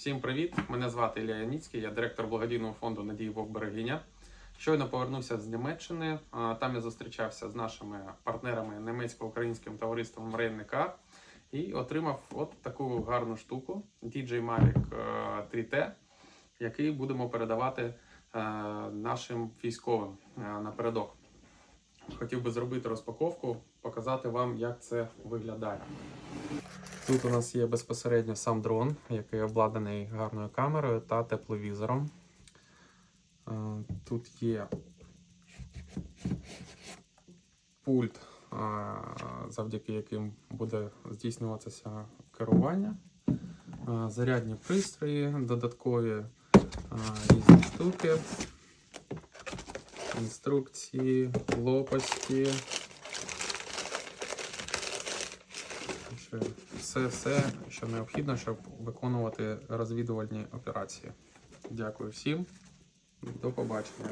Всім привіт! Мене звати Ілля Яніцький, я директор благодійного фонду Надії Бог Берегиня. Щойно повернувся з Німеччини. Там я зустрічався з нашими партнерами німецько-українським товариством Рейнника і отримав от таку гарну штуку DJ Mavic е, 3T, який будемо передавати е, нашим військовим е, напередок. Хотів би зробити розпаковку, показати вам, як це виглядає. Тут у нас є безпосередньо сам дрон, який обладнаний гарною камерою та тепловізором. Е, Тут є пульт, е, завдяки яким буде здійснюватися керування, Е, зарядні пристрої, додаткові різні штуки, інструкції, лопасті. Що Все, все, що необхідно, щоб виконувати розвідувальні операції. Дякую всім. До побачення.